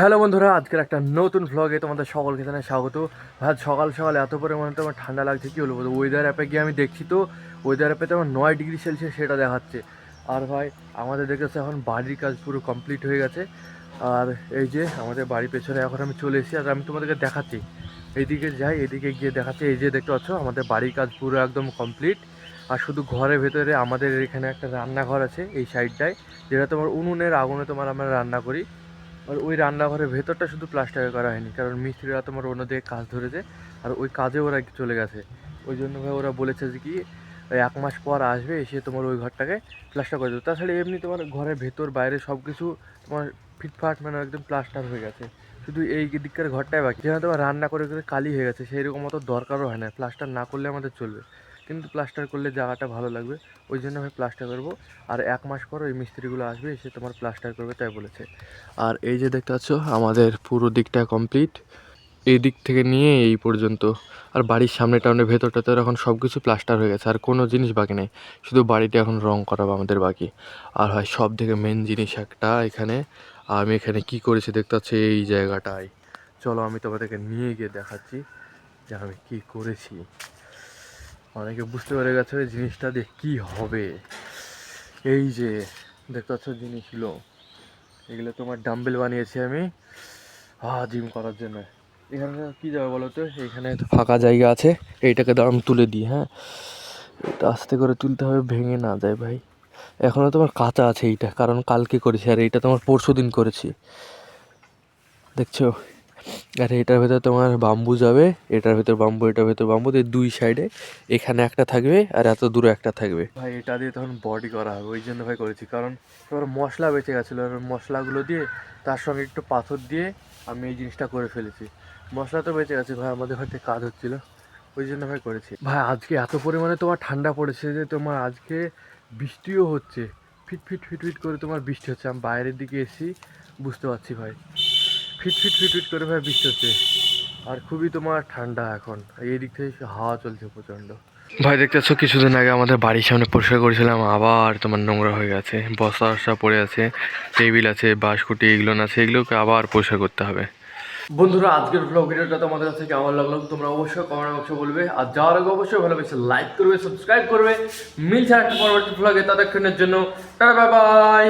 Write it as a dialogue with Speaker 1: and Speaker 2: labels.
Speaker 1: Hello বন্ধুরা, আজকের একটা নতুন ভ্লগে তোমাদের সকলকে জানাই স্বাগত। ভাই সকাল সকাল এত পরিমাণে তোমার ঠান্ডা লাগছে, কী বলব? ওয়েদার অ্যাপে গিয়ে আমি দেখছি তো ওয়েদার অ্যাপে তোমার নয় ডিগ্রি সেলসিয়াস সেটা দেখাচ্ছে। আর ভাই, আমাদের দেখেছে এখন বাড়ির কাজ পুরো কমপ্লিট হয়ে গেছে। আর এই যে আমাদের বাড়ির পেছনে এখন আমি চলে এসেছি, আর আমি তোমাদেরকে দেখাচ্ছি। এইদিকে যাই, এদিকে গিয়ে দেখাচ্ছি, এই যে দেখতে পাচ্ছ, আমাদের বাড়ির কাজ পুরো একদম কমপ্লিট আর শুধু ঘরের ভেতরে আমাদের এখানে একটা রান্নাঘর আছে, এই সাইডটায় যেটা তোমার উনুনের আগুনে তোমার আমরা রান্না করি। আর ওই রান্নাঘরের ভেতরটা শুধু প্লাস্টার করা হয়নি, কারণ মিস্ত্রিরা তোমার অন্যদিকে কাজ ধরেছে, আর ওই কাজে ওরা চলে গেছে। ওই জন্য ভাই ওরা বলেছে যে কি এক মাস পর আসবে, এসে তোমার ওই ঘরটাকে প্লাস্টার করে দেবে। তাছাড়া এমনি তোমার ঘরের ভেতর, বাইরে সব কিছু তোমার ফিটফাট মানে একদম প্লাস্টার হয়ে গেছে। শুধু এই দিককার ঘরটাই বাকি। যেখানে তোমার রান্না করে করে কালি হয়ে গেছে সেই রকম অত দরকারও হয় না। প্লাস্টার না করলে আমাদের চলবে। কিন্তু প্লাস্টার করলে জায়গাটা ভালো লাগবে। ওই জন্য আমি প্লাস্টার করব। আর এক মাস পর ওই মিস্ত্রিগুলো আসবে, এসে তোমার প্লাস্টার করবে, তাই বলেছে। আর এই যে দেখতে পাচ্ছ, আমাদের পুরো দিকটা কমপ্লিট এই দিক থেকে নিয়ে এই পর্যন্ত। আর বাড়ির সামনে টাউনের ভেতরটা তো এখন সব কিছু প্লাস্টার হয়ে গেছে, আর কোনো জিনিস বাকি নেই। শুধু বাড়িটা এখন রং করাবো আমাদের বাকি। আর হয় সব থেকে মেন জিনিস একটা এখানে। আমি এখানে কি করেছি দেখতে পাচ্ছি, এই জায়গাটায়। চলো আমি তোমাদেরকে নিয়ে গিয়ে দেখাচ্ছি যে আমি কী করেছি। অনেকে বুঝতে পেরে গেছে জিনিসটা দিয়ে কী হবে। এই যে, দেখতে পাচ্ছ জিনিসগুলো। এগুলো তোমার ডাম্বেল বানিয়েছি আমি হা জিম করার জন্য। এখানে কী যাবে বলো তো? এখানে ফাঁকা জায়গা আছে। এইটাকে দাম তুলে দিই হ্যাঁ? এটা আস্তে করে তুলতে হবে, ভেঙে না যায় ভাই। এখনও তোমার কাঁচা আছে এইটা, কারণ কালকে করেছি, আর এইটা তোমার পরশু দিন করেছি। দেখছ? আর এটার ভেতর তোমার বাম্বু যাবে এটার ভেতর বাম্বু এটার ভেতর বাম্বু এই দুই সাইডে এখানে একটা থাকবে আর এত দূরে একটা থাকবে। ভাই এটা দিয়ে তখন বডি করা হবে ওই জন্য ভাই করেছি। কারণ তোমার মশলা বেঁচে গেছিল আর মশলাগুলো দিয়ে তার সঙ্গে একটু পাথর দিয়ে আমি এই জিনিসটা করে ফেলেছি। মশলা তো বেঁচে গেছে ভাই আমাদের হয়তো কাজ হচ্ছিল ওই জন্য ভাই করেছি। ভাই আজকে এত পরিমাণে তোমার ঠান্ডা পড়েছে যে তোমার আজকে বৃষ্টিও হচ্ছে ফিট ফিট ফিট ফিট করে তোমার বৃষ্টি হচ্ছে। আমি বাইরের দিকে এসেছি বুঝতে পারছি ভাই। ফিট ফিট ফিট ফিট করে ভাই বৃষ্টি হচ্ছে। আর খুবই তোমার ঠান্ডা এখন। এই দিক থেকে হাওয়া চলছে প্রচণ্ড। ভাই দেখতে পাচ্ছ কিছুদিন আগে আমাদের বাড়ির সামনে পরিষ্কার করেছিলাম আবার তোমার নোংরা হয়ে গেছে। বস্তা বস্তা পড়ে আছে টেবিল আছে বাঁশকুটি এগুলো আছে এগুলোকে আবার পরিষ্কার করতে হবে। বন্ধুরা আজকের ব্লগ ভিডিওটা তোমাদের কাছে কেমন লাগল তোমরা অবশ্যই কমেন্ট বক্সে বলবে। আর যাওয়ার আগে অবশ্যই ভালোবেসে লাইক করবে সাবস্ক্রাইব করবে মিলছে একটা পরবর্তী ব্লগে ততক্ষণের জন্য বাই বাই